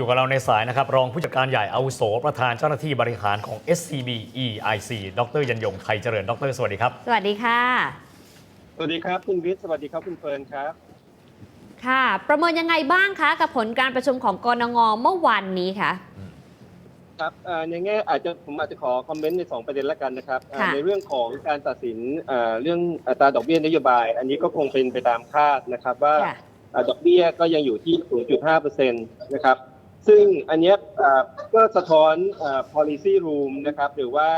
อยู่กับเราในสายนะครับ รองผู้จัดการใหญ่อาวุโสประธานเจ้าหน้าที่บริหารของ SCB EIC ดรยันยงไทยเจริญ ดร สวัสดีครับ สวัสดีค่ะ สวัสดีครับ คุณวิทย์สวัสดีครับคุณเฟิร์นครับ ค่ะ ประเมินยังไงบ้างคะ กับผลการประชุมของกรงงเมื่อวันนี้คะครับเอ่อในแง่อาจจะผมอาจจะขอคอมเมนต์ใน 2 ประเด็นละกันนะครับเอ่อค่ะในเรื่องของการตัดสินเอ่อเรื่องอัตราดอกเบี้ยนโยบาย อันนี้ก็คงเป็นไปตามคาดนะครับว่าค่ะเอ่อดอกเบี้ยก็ยังอยู่ที่ 0.5%นะครับ ซึ่งอันเนี้ยก็สะท้อน policy room นะครับหรือว่า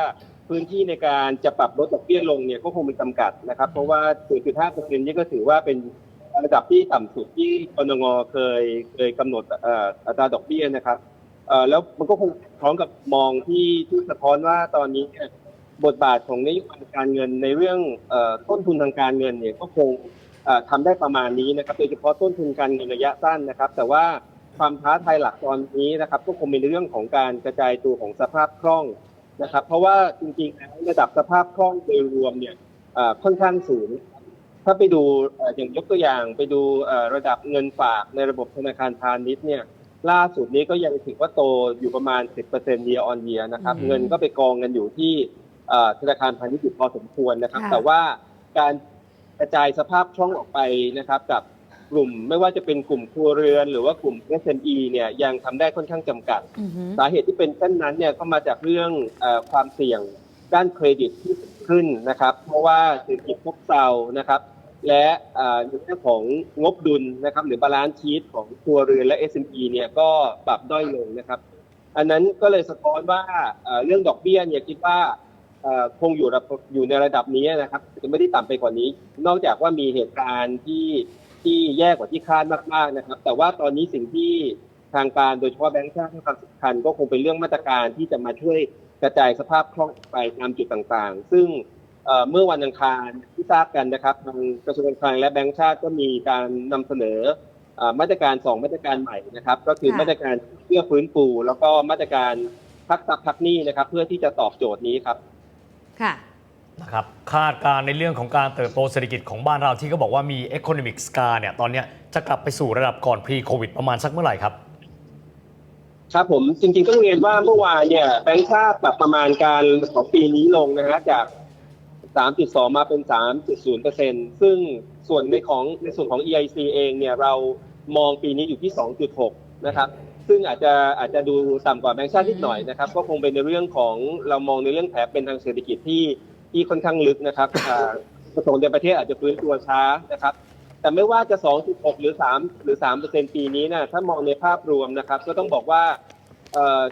พื้นที่ในการจะปรับลดดอกเบี้ยลงเนี่ยก็คงเป็นจำกัดนะครับ เพราะว่า 0.5%นี่ก็ถือว่าเป็นระดับที่ต่ำสุดที่กนงเคยเคยกำหนดอัตราดอกเบี้ยนะครับแล้วมันก็คงพร้อมกับมองที่ที่สะท้อนว่าตอนนี้เนี่ยบทบาทของนโยบายการเงินในเรื่องต้นทุนทางการเงินเนี่ยก็คงเอ่อทำได้ประมาณนี้นะครับโดยเฉพาะต้นทุนการเงินระยะสั้นนะครับ แต่ว่า ความท้าทายหลักตอนนี้นะครับ ก็คงเป็นเรื่องของการกระจายตัวของสภาพคล่องนะครับ เพราะว่าจริงๆแล้วระดับสภาพคล่องโดยรวมเนี่ยเอ่อค่อนข้างสูง ถ้าไปดูเอ่ออย่างยกตัวอย่างไปดูเอ่อระดับเงินฝากในระบบธนาคารพาณิชย์เนี่ยล่าสุดนี้ก็ยังถือว่าโตอยู่ประมาณ 10% year on year นะครับอืมเงินก็ไปกองกันอยู่ที่เอ่อธนาคารพาณิชย์อยู่พอสมควรนะครับค่ะแต่ว่าการกระจายสภาพคล่องออกไปนะครับ กับ กลุ่ม ไม่ว่าจะเป็นกลุ่มครัวเรือน หรือว่ากลุ่ม SME เนี่ยยังทำได้ค่อนข้างจำกัด อือหือสาเหตุที่เป็นเช่นนั้นเนี่ยก็มาจากเรื่องเออความเสี่ยงด้านเครดิตที่เกิดขึ้นนะครับ เพราะว่าเศรษฐกิจพบเซานะครับ และเอ่อในเรื่องของงบดุลนะครับหรือบาลานซ์ชีตของครัวเรือนและ SME เนี่ยก็ปรับด้อยลงนะครับ อันนั้นก็เลยสะท้อนว่าเอ่อเรื่องดอกเบี้ยเนี่ยคิดว่าเอ่อคงอยู่ระดับอยู่ในระดับนี้นะครับจะไม่ได้ต่ำไปกว่านี้ นอกจากว่ามีเหตุการณ์ที่ ที่แย่กว่าที่คาดมากๆนะครับ แต่ว่าตอนนี้สิ่งที่ทางการโดยเฉพาะแบงก์ชาติให้ความสำคัญก็คงเป็นเรื่องมาตรการที่จะมาช่วยกระจายสภาพคล่องไปตามจุดต่างๆ ซึ่งเอ่อเมื่อวันอังคารที่ทราบกันนะครับทางกระทรวงการคลังและแบงก์ชาติก็มีการนำเสนอเอ่อมาตรการสองมาตรการใหม่นะครับ ก็คือค่ะมาตรการเพื่อฟื้นฟูแล้วก็มาตรการพักทรัพย์พักหนี้นะครับ เพื่อที่จะตอบโจทย์นี้ครับ ค่ะ นะครับคาดการในเรื่องของการเติบโตเศรษฐกิจของบ้านเราที่เขาบอกว่ามี economic scar เนี่ยตอนนี้จะกลับไปสู่ระดับก่อน pre covid ประมาณสักเมื่อไหร่ครับครับผมจริงๆต้องเรียนว่าเมื่อวานเนี่ยแบงก์ชาติปรับประมาณการของปีนี้ลงนะฮะจาก 3.2 มาเป็น 3.0เปอร์เซ็นซึ่งส่วนในของในส่วนของ EIC เองเนี่ยเรามองปีนี้อยู่ที่ 2.6 นะครับ ซึ่งอาจจะอาจจะดูต่ำกว่าแบงก์ชาตินิดหน่อยนะครับ ก็คงเป็นในเรื่องของเรามองในเรื่องแผลเป็นทางเศรษฐกิจที่ ที่ค่อนข้างลึกนะครับอ่าประสงในประเทศอาจจะฟื้นตัวช้านะครับ แต่ไม่ว่าจะ 2.6 หรือ 3 หรือ3เปอร์เซ็นปีนี้นะถ้ามองในภาพรวมนะครับ ก็ต้องบอกว่า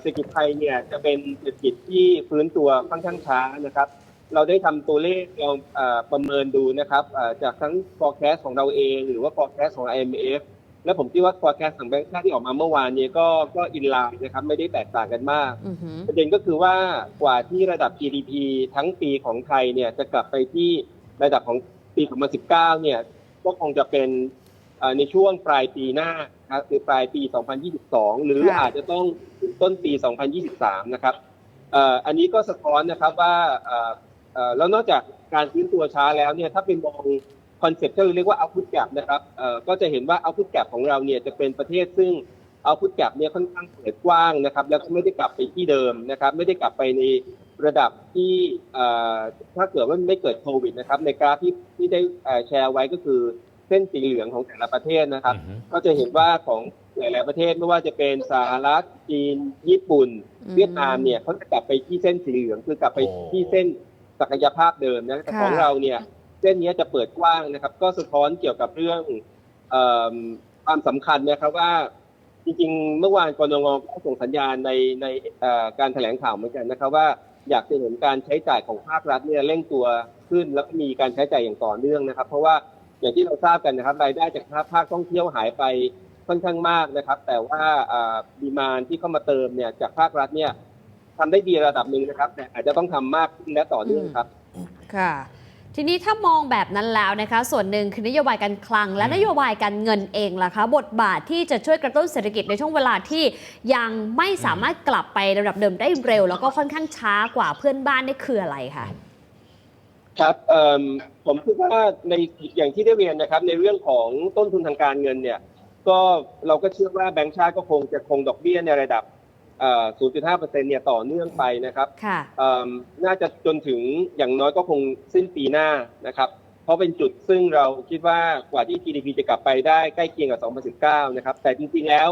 เศรษฐกิจไทยเนี่ยจะเป็นเศรษฐกิจที่ฟื้นตัวค่อนข้างช้านะครับ เราได้ทำตัวเลขเราเอ่อประเมินดูนะครับจากทั้ง forecast ของเราเอง หรือว่า forecast ของ IMF และผมคิดว่า forecast ของแบงก์ชาติที่ออกมาเมื่อวานนี้ก็ก็อินไลน์นะครับไม่ได้แตกต่างกันมาก อือหือประเด็นก็คือว่ากว่าที่ระดับ GDP ทั้งปีของไทยเนี่ยจะกลับไปที่ระดับของปี2019เนี่ยก็คงจะเป็นเอ่อในช่วงปลายปีหน้านะครับคือปลายปี 2022 หรือค่ะอาจจะต้องถึงต้นปี 2023 นะครับเอ่ออันนี้ก็สะท้อนนะครับว่าเอ่อเอ่อแล้วนอกจากการฟื้นตัวช้าแล้วเนี่ยถ้าเป็นมอง คอนเซ็ปต์ที่เราเรียกว่า output gap นะครับเอ่อก็จะเห็นว่า output gap ของเราเนี่ยจะเป็นประเทศซึ่งเอาพุทกลับเนี่ยค่อนข้างเปิดกว้างนะครับ แล้วก็ไม่ได้กลับไปที่เดิมนะครับ ไม่ได้กลับไปในระดับที่เอ่อถ้าเกิดว่าไม่เกิดโควิดนะครับ ในกราฟที่ที่ได้เอ่อแชร์ไว้ก็คือเส้นสีเหลืองของแต่ละประเทศนะครับอือฮึก็จะเห็นว่าของหลาย ๆ ประเทศไม่ว่าจะเป็นสหรัฐจีน ญี่ปุ่นอืมเวียดนามเนี่ยเขาจะกลับไปที่เส้นสีเหลืองคือกลับไปโอ้ที่เส้นศักยภาพเดิมนะแต่ค่ะของเราเนี่ย เส้นนี้จะเปิดกว้างนะครับ ก็สะท้อนเกี่ยวกับเรื่องอความสำคัญนะครับว่าจริงๆ เมื่อวานกรงงก็ส่งสัญญาณในในการแถลงข่าวเหมือนกันนะครับ ว่าอยากจะเห็นการใช้จ่ายของภาครัฐเนี่ยเร่งตัวขึ้น แล้วก็มีการใช้จ่ายอย่างต่อเนื่องนะครับ เพราะว่าอย่างที่เราทราบกันนะครับ รายได้จากภาคภาคท่องเที่ยวหายไปค่อนข้างมากนะครับ แต่ว่าดีมานที่เข้ามาเติมเนี่ยจากภาครัฐเนี่ยทำได้ดีระดับหนึ่งนะครับ แต่อาจจะต้องทำมากขึ้นและต่อเนื่องครับ ค่ะ ทีนี้ถ้ามองแบบนั้นแล้วนะคะ ส่วนหนึ่งคือนโยบายการคลัง และอืมนโยบายการเงินเองล่ะคะบทบาทที่จะช่วยกระตุ้นเศรษฐกิจในช่วงเวลาที่ยังไม่สามารถกลับไประดับเดิมได้เร็ว แล้วก็ค่อนข้างช้ากว่าเพื่อนบ้านนี่คืออะไรคะครับเอิ่มผมคิดว่าในอย่างที่ได้เรียนนะครับ ในเรื่องของต้นทุนทางการเงินเนี่ย ก็เราก็เชื่อว่าแบงก์ชาติก็คงจะคงดอกเบี้ยในระดับเอ่อ 0.5%เนี่ยต่อเนื่องไปนะครับค่ะเอิ่มน่าจะจนถึงอย่างน้อยก็คงสิ้นปีหน้านะครับ เพราะเป็นจุดซึ่งเราคิดว่ากว่าที่ GDP จะกลับไปได้ใกล้เคียงกับ 2019 นะครับ แต่จริงๆแล้ว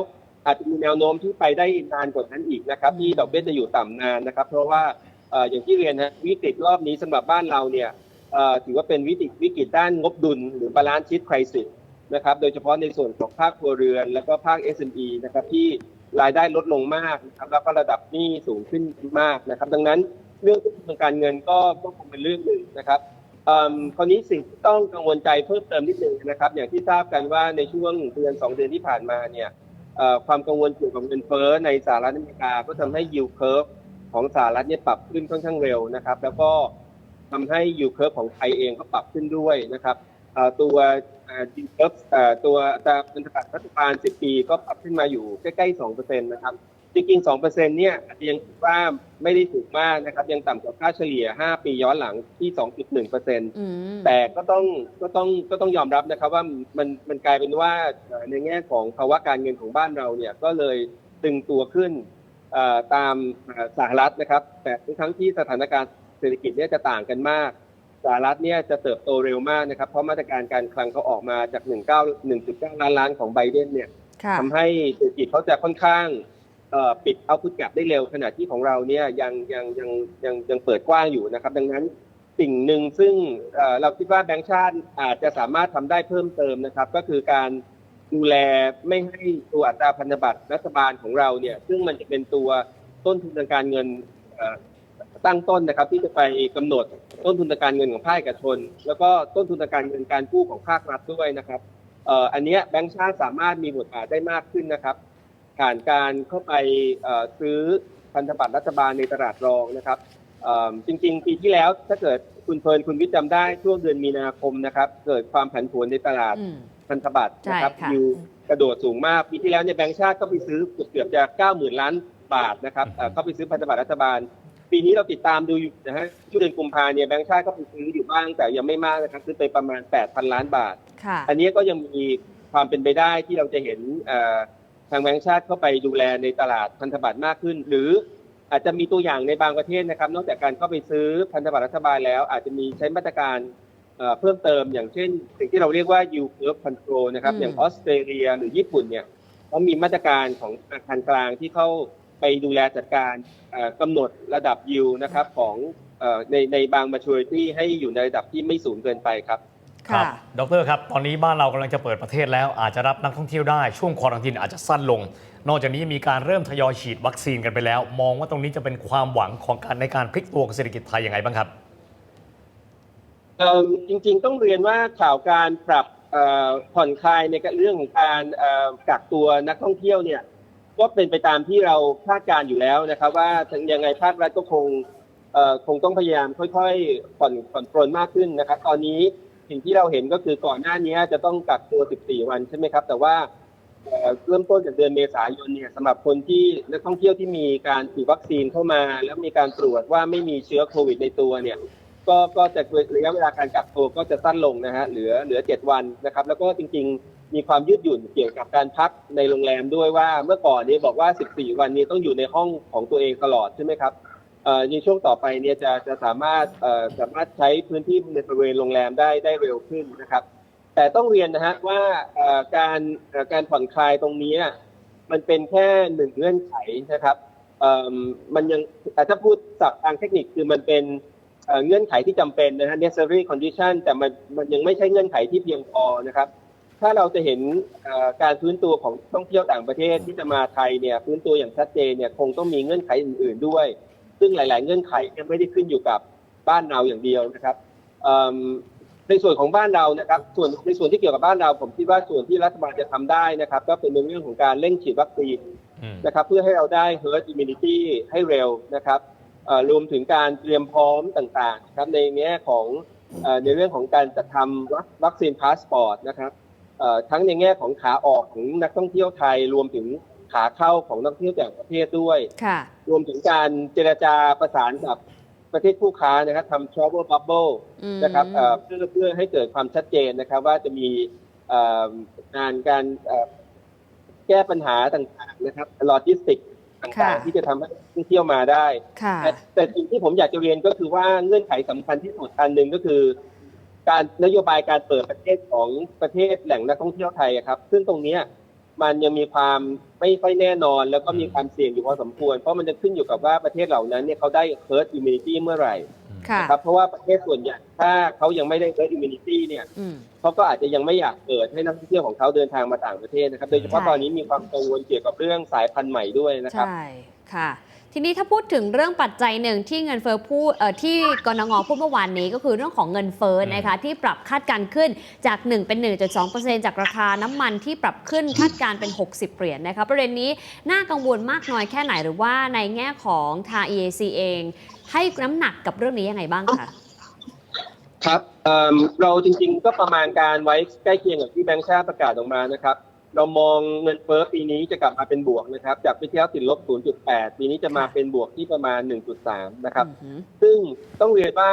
อาจจะมีแนวโน้มที่ไปได้นานกว่านั้นอีกนะครับที่ดอกเบี้ยจะอยู่ต่ำนานนะครับ เพราะว่าเอ่ออย่างที่เรียนนะวิกฤตรอบนี้สำหรับบ้านเราเนี่ยเอ่อถือว่าเป็นวิกฤตวิกฤตด้านงบดุล หรือบาลานซ์ชีตคริสิสนะครับ โดยเฉพาะในส่วนของภาคครัวเรือน แล้วก็ภาค SME นะครับที่ รายได้ลดลงมากนะครับแล้วก็ระดับหนี้สูงขึ้นมากนะครับ ดังนั้นเรื่องทางการเงินก็ก็คงเป็นเรื่องหนึ่งนะครับคราวนี้สิ่งที่ต้องกังวลใจเพิ่มเติมนิดหนึ่งนะครับ อย่างที่ทราบกันว่าในช่วงเดือนสองเดือนที่ผ่านมาเนี่ยความกังวลเกี่ยวกับเงินเฟ้อในสหรัฐอเมริกาก็ทำให้ yield curve ของสหรัฐเนี่ยปรับขึ้นค่อนข้างเร็วนะครับ แล้วก็ทำให้ yield curve ของไทยเองก็ปรับขึ้นด้วยนะครับ ตัวเอ่อ yield curve เอ่อตัวอัตราพันธบัตรรัฐบาล 10 ปีก็ปรับขึ้นมาอยู่ใกล้ๆ 2%นะครับ จริงๆ 2%เนี่ยอาจจะยังคิดว่าไม่ได้สูงมากนะครับ ยังต่ำกว่าค่าเฉลี่ย 5 ปีย้อนหลังที่ 2.1%อืมแต่ก็ต้องก็ต้องก็ต้องยอมรับนะครับว่ามันมันกลายเป็นว่าเอ่อในแง่ของภาวะการเงินของบ้านเราเนี่ยก็เลยตึงตัวขึ้นเอ่อตามเอ่อสหรัฐนะครับ แต่ทั้งที่สถานการณ์เศรษฐกิจเนี่ยจะต่างกันมาก สหรัฐเนี่ยจะเติบโตเร็วมากนะครับเพราะมาตรการการคลังเขาออกมาจาก 19 1.9 ล้านล้านของไบเดนเนี่ยค่ะทำให้เศรษฐกิจเขาจะค่อนข้างเอ่อปิดเอาพุทแกรได้เร็วขณะที่ของเราเนี่ยยังยังยังยังยังเปิดกว้างอยู่นะครับ ดังนั้นสิ่งหนึ่งซึ่งเอ่อเราคิดว่าแบงก์ชาติอาจจะสามารถทำได้เพิ่มเติมนะครับ ก็คือการดูแลไม่ให้ตัวอัตราพันธบัตรรัฐบาลของเราเนี่ย ซึ่งมันจะเป็นตัวต้นทุนทางการเงินเอ่อตั้งต้นนะครับ ที่จะไปกำหนด ต้นทุนทางการเงินของภาคเอกชน แล้วก็ต้นทุนทางการเงินการกู้ของภาครัฐด้วยนะครับเอ่ออันเนี้ยแบงก์ชาติสามารถมีบทบาทได้มากขึ้นนะครับ ผ่านการเข้าไปเอ่อซื้อพันธบัตรรัฐบาลในตลาดรองนะครับเอิ่มจริงๆ ปีที่แล้วถ้าเกิดคุณเพลินคุณวิทย์จำได้ช่วงเดือนมีนาคมนะครับ เกิดความผันผวนในตลาดอืมพันธบัตรนะครับใช่ค่ะอยู่กระโดดสูงมากปีที่แล้วเนี่ยแบงก์ชาติก็ไปซื้อเกือบจะ 9 0,000 ล้านบาทนะครับเอ่อเข้าไปซื้อพันธบัตรรัฐบาล ปีนี้เราติดตามดูอยู่นะฮะช่วงเดือนกุมภาเนี่ยแบงก์ชาติก็ไปซื้ออยู่บ้างแต่ยังไม่มากนะครับซื้อไปประมาณ 8,000 ล้านบาท ค่ะอันนี้ก็ยังมีความเป็นไปได้ที่เราจะเห็นเอ่อทางแบงก์ชาติเข้าไปดูแลในตลาดพันธบัตรมากขึ้น หรืออาจจะมีตัวอย่างในบางประเทศนะครับ นอกจากการเข้าไปซื้อพันธบัตรรัฐบาลแล้ว อาจจะมีใช้มาตรการเอ่อเพิ่มเติมอย่างเช่น สิ่งที่เราเรียกว่า yield curve control นะครับอืม อย่างออสเตรเลียหรือญี่ปุ่นเนี่ย เขามีมาตรการของธนาคารกลางที่เข้า ไปดูแลจัดการเอ่อกำหนดระดับ yield นะครับของเอ่อในในบาง maturity ให้อยู่ในระดับที่ไม่สูงเกินไปครับครับค่ะดรครับ ตอนนี้บ้านเรากำลังจะเปิดประเทศแล้ว อาจจะรับนักท่องเที่ยวได้ ช่วงควอรันทีนอาจจะสั้นลง นอกจากนี้มีการเริ่มทยอยฉีดวัคซีนกันไปแล้ว มองว่าตรงนี้จะเป็นความหวังของการในการพลิกตัวของเศรษฐกิจไทยยังไงบ้างครับเอิ่มจริงๆต้องเรียนว่าข่าวการปรับเอ่อผ่อนคลายในเรื่องของการเอ่อกักตัวนักท่องเที่ยวเนี่ย ก็เป็นไปตามที่เราคาดการ์อยู่แล้วนะครับ ว่าถึงยังไงภาครัฐก็คงคงต้องพยายามค่อยๆผ่อนผ่อนปรนมากขึ้นนะครับ ตอนนี้สิ่งที่เราเห็นก็คือก่อนหน้านี้จะต้องกักตัว 14 วันใช่ไหมครับ แต่ว่าเริ่มต้นจากเดือนเมษายนเนี่ยสำหรับคนที่นักท่องเที่ยวที่มีการฉีดวัคซีนเข้ามา แล้วมีการตรวจว่าไม่มีเชื้อโควิดในตัวเนี่ยก็ก็จะระยะเวลาการกักตัวก็จะสั้นลงนะฮะเหลือเหลือเจ็ดวันนะครับ แล้วก็จริงๆ มีความยืดหยุ่นเกี่ยวกับการพักในโรงแรมด้วยว่าเมื่อก่อนนี้บอกว่า 14 วันนี้ต้องอยู่ในห้องของตัวเองตลอดใช่ไหมครับในช่วงต่อไปเนี่ยจะจะสามารถสามารถใช้พื้นที่ในบริเวณโรงแรมได้ได้เร็วขึ้นนะครับ แต่ต้องเรียนนะฮะว่าการการผ่อนคลายตรงนี้มันเป็นแค่หนึ่งเงื่อนไขนะครับมันยังแต่ถ้าพูดศัพท์ทางเทคนิคคือมันเป็นเงื่อนไขที่จำเป็นนะฮะ necessary condition แต่มันมันยังไม่ใช่เงื่อนไขที่เพียงพอนะครับ ถ้าเราจะเห็นเอ่อการฟื้นตัวของท่องเที่ยวต่างประเทศที่จะมาไทยเนี่ยฟื้นตัวอย่างชัดเจนเนี่ยคงต้องมีเงื่อนไขอื่น ๆด้วย ซึ่งหลาย ๆ เงื่อนไขยังไม่ได้ขึ้นอยู่กับบ้านเราอย่างเดียวนะครับเอิ่มในส่วนของบ้านเรานะครับส่วนในส่วนที่เกี่ยวกับบ้านเราผมคิดว่าส่วนที่รัฐบาลจะทำได้นะครับ ก็เป็นในเรื่องของการเร่งฉีดวัคซีนอืมนะครับ เพื่อให้เราได้ herd immunity ให้เร็วนะครับเอ่อรวมถึงการเตรียมพร้อมต่างๆนะครับในแง่ของเอ่อในเรื่องของการจัดทำวัควัคซีนพาสปอร์ตนะครับเอ่อ ทั้งในแง่ของขาออกของนักท่องเที่ยวไทย รวมถึงขาเข้าของนักท่องเที่ยวจากประเทศด้วยค่ะรวมถึงการเจรจาประสานกับประเทศคู่ค้านะครับทำ travel bubble อืมนะครับเอ่อเพื่อเพื่อให้เกิดความชัดเจนนะครับ ว่าจะมีเอ่องานการเอ่อแก้ปัญหาต่างๆนะครับโลจิสติกต่างค่ะๆที่จะทำให้นักท่องเที่ยวมาได้ค่ะแต่แต่สิ่งที่ผมอยากจะเรียนก็คือว่าเงื่อนไขสำคัญที่สุดอันหนึ่งก็คือ การนโยบายการเปิดประเทศของประเทศแหล่งนักท่องเที่ยวไทยอะครับ ซึ่งตรงเนี้ยมันยังมีความไม่ค่อยแน่นอน แล้วก็มีความเสี่ยงอยู่พอสมควร เพราะมันจะขึ้นอยู่กับว่าประเทศเหล่านั้นเนี่ยเขาได้ herd immunity เมื่อไหร่ค่ะ นะครับเพราะว่าประเทศส่วนใหญ่ถ้าเขายังไม่ได้ herd immunity เนี่ยอืม เขาก็อาจจะยังไม่อยากเปิดให้นักท่องเที่ยวของเขาเดินทางมาต่างประเทศนะครับโดยเฉพาะใช่ ตอนนี้มีความกังวลเกี่ยวกับเรื่องสายพันธุ์ใหม่ด้วยนะครับ ใช่ ค่ะ ทีนี้ถ้าพูดถึงเรื่องปัจจัยหนึ่งที่เงินเฟ้อพูดที่กรงพูดเมื่อวานนี้ก็คือเรื่องของเงินเฟ้อนะคะที่ปรับคาดการขึ้นจาก 1 เป็น 1.2%จากราคาน้ำมันที่ปรับขึ้นคาดการเป็น 60 เหรียญนะคะประเด็นนี้น่ากังวลมากน้อยแค่ไหนหรือว่าในแง่ของทาง EAC เอง ให้น้ำหนักกับเรื่องนี้ยังไงบ้างคะครับเเราจริงๆก็ประมาณการไว้ใกล้เคียงกับที่แบงค์ชาติประกาศออกมานะครับ เรามองเงินเฟ้อปีนี้จะกลับมาเป็นบวกนะครับ จากปีที่แล้วติดลบ 0.8 ปีนี้จะมาเป็นบวกที่ประมาณ 1.3 นะครับ ซึ่งต้องเรียนว่า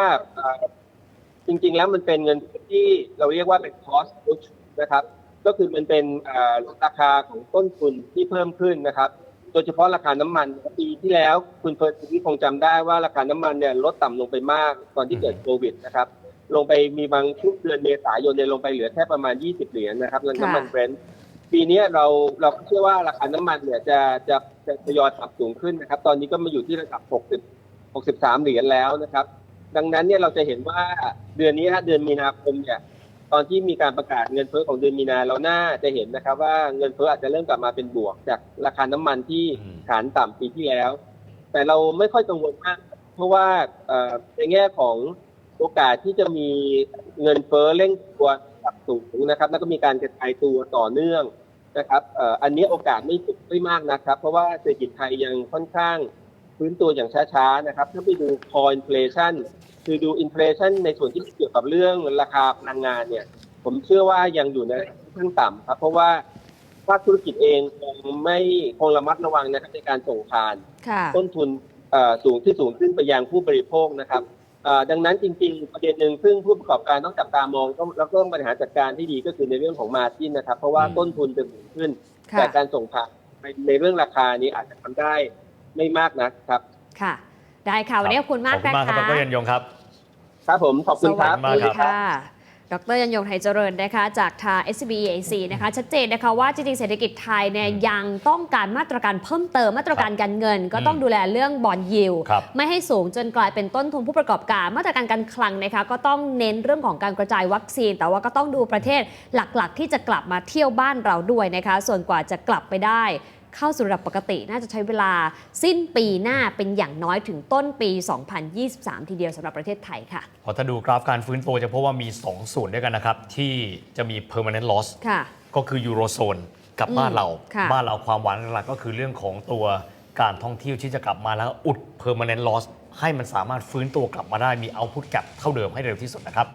จริงๆแล้วมันเป็นเงินที่เราเรียกว่าเป็น cost push นะครับ ก็คือมันเป็นราคาของต้นทุนที่เพิ่มขึ้นนะครับ โดยเฉพาะราคาน้ำมันปีที่แล้วคุณเฟิร์นที่คงจำได้ว่าราคาน้ำมันเนี่ยลดต่ำลงไปมากตอนที่เกิดโควิดนะครับลงไปมีบางช่วงเดือนเมษายนเนี่ยลงไปเหลือแค่ประมาณ 20 เหรียญนะครับเงินน้ำมันเบรนท์ ปีนี้เราเราเชื่อว่าราคาน้ำมันเนี่ยจะจะจะทยอยปรับสูงขึ้นนะครับ ตอนนี้ก็มาอยู่ที่ระดับ 60 63 เหรียญแล้วนะครับ ดังนั้นเนี่ยเราจะเห็นว่าเดือนนี้ฮะเดือนมีนาคมเนี่ย ตอนที่มีการประกาศเงินเฟ้อของเดือนมีนาเราน่าจะเห็นนะครับว่าเงินเฟ้ออาจจะเริ่มกลับมาเป็นบวก จากราคาน้ำมันที่ฐานต่ำปีที่แล้ว แต่เราไม่ค่อยกังวลมากเพราะว่าเอ่อในแง่ของโอกาสที่จะมีเงินเฟ้อเร่งตัวขับสูงนะครับ แล้วก็มีการกระจายตัวต่อเนื่อง นะครับเอ่ออันนี้โอกาสไม่สูงไม่มากนะครับ เพราะว่าเศรษฐกิจไทยยังค่อนข้างฟื้นตัวอย่างช้าๆนะครับถ้าไปดู core inflation คือดู inflation ในส่วนที่เกี่ยวกับเรื่องราคาพลังงานเนี่ย ผมเชื่อว่ายังอยู่ในระดับที่ค่อนข้างต่ำครับ เพราะว่าภาคธุรกิจเองคงไม่คงระมัดระวังนะครับในการส่งผ่านค่ะต้นทุนเอ่อสูงที่สูงขึ้นไปยังผู้บริโภคนะครับเอ่อ ดังนั้นจริงๆ ประเด็นหนึ่งซึ่งผู้ประกอบการต้องจับตามองต้องแล้วก็ต้องบริหารจัดการที่ดีก็คือในเรื่องของมาจิ้นนะครับ เพราะว่าอืมต้นทุนจะสูงขึ้นค่ะแต่การส่งผ่านในในเรื่องราคานี้อาจจะทำได้ไม่มากนะครับ ค่ะ ได้ค่ะ วันนี้ขอบคุณมากขอบคุณมากครับนะดคะรยันยงครับ ครับผม ขอบคุณครับสวัสดีขอบคุณมากครับค่ะ ดรยันยงไทยเจริญนะคะจากทาง SBAC นะคะชัดเจนนะคะว่าจริงๆเศรษฐกิจไทยเนี่ยอืมยังต้องการมาตรการเพิ่มเติมมาตรการการเงิน ก็อืมต้องดูแลเรื่องบอลยิวครับไม่ให้สูงจนกลายเป็นต้นทุนผู้ประกอบการ มาตรการการคลังนะคะก็ต้องเน้นเรื่องของการกระจายวัคซีน แต่ว่าก็ต้องดูประเทศหลักๆ ที่จะกลับมาเที่ยวบ้านเราด้วยนะคะส่วนกว่าจะกลับไปได้ เข้าสู่ระดับปกติน่าจะใช้เวลาสิ้นปีหน้าเป็นอย่างน้อยถึงต้นปี 2023 ทีเดียวสำหรับประเทศไทยค่ะพอถ้าดูกราฟการฟื้นตัวจะพบว่ามี 2 ส่วนด้วยกันนะครับที่จะมี permanent loss ค่ะก็คือยูโรโซนกับบ้านเราค่ะบ้านเราความหวังหลักๆก็คือเรื่องของตัวการท่องเที่ยวที่จะกลับมาแล้วอุด permanent loss ให้มันสามารถฟื้นตัวกลับมาได้มี output gap เท่าเดิมให้เร็วที่สุดนะครับ